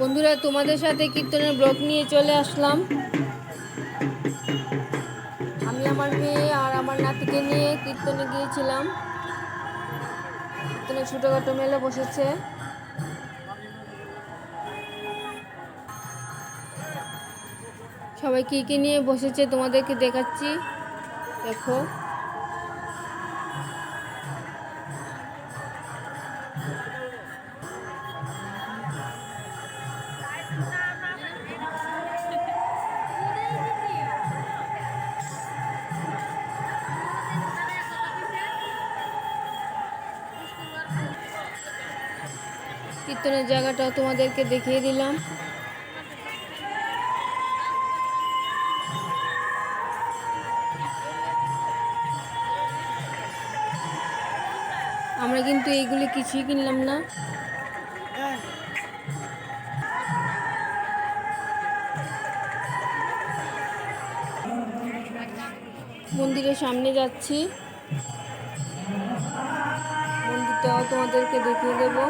বন্ধুরা, তোমাদের সাথে কীর্তনের ব্লগ নিয়ে চলে আসলাম। আমি আমার মেয়ে আর আমার নাতিকে নিয়ে কীর্তনে গিয়েছিলাম। কীর্তনে ছোটোখাটো মেলে বসেছে। সবাই কী কী নিয়ে বসেছে তোমাদেরকে দেখাচ্ছি। দেখো। কীর্তনের জায়গাটাও তোমাদেরকে দেখিয়ে দিলাম। আমরা কিন্তু এইগুলি কিছুই কিনলাম না। মন্দিরের সামনে যাচ্ছি। মন্দিরটাও তোমাদেরকে দেখিয়ে দেবো।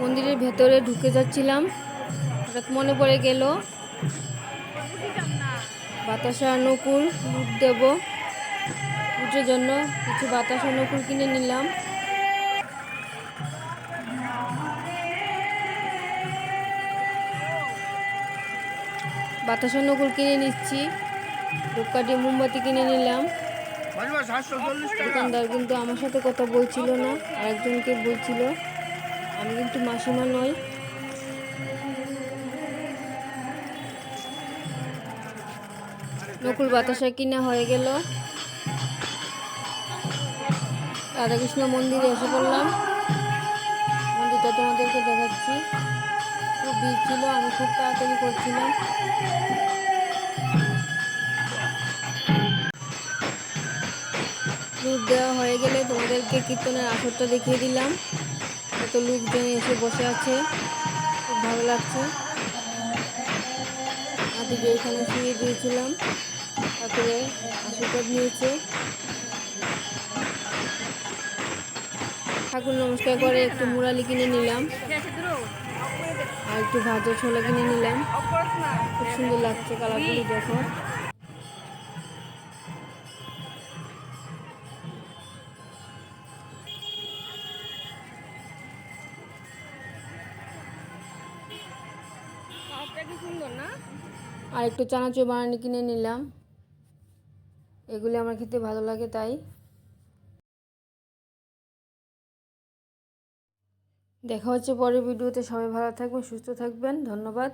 মন্দিরের ভেতরে ঢুকে যাচ্ছিলাম। হঠাৎ মনে পড়ে গেল, বাতাসা নকুল লুট দেব। পুজোর জন্য কিছু বাতাসা নকুল কিনে নিলাম। বাতাসা নকুল কিনে নিচ্ছি। ধূপকাঠি মোমবাতি কিনে নিলাম। দোকানদার কিন্তু আমার সাথে কথা বলছিল না, আরেকজনকে বলছিল। আমি কিন্তু মাসিমা নই। নকুল বাতাসা কিনা হয়ে গেল। রাধাকৃষ্ণ মন্দিরে এসে পড়লাম। মন্দিরটা তোমাদেরকে দেখাচ্ছি। ভিড় ছিল আমি খুব তাড়াতাড়ি করছিলাম। লুট দেওয়া হয়ে গেলে তোমাদেরকে কীর্তনের আসরটা দেখিয়ে দিলাম। কত লোকজন এসে বসে আছে, খুব ভালো লাগছে। আদিকে এখানে শুয়ে দিয়েছিলাম, তারপরে আশীর্বাদ নিয়েছে ঠাকুর নমস্কার করে একটু মুরালি কিনে নিলাম। আর একটু ভাজা ছোলা কিনে নিলাম। খুব সুন্দর লাগছে কালারগুলি দেখো। আর একটু চানাচুর বানানি কিনে নিলাম। এগুলি আমার খেতে ভালো লাগে তাই। দেখা হচ্ছে পরের ভিডিওতে। সবাই ভালো থাকবেন সুস্থ থাকবেন। ধন্যবাদ।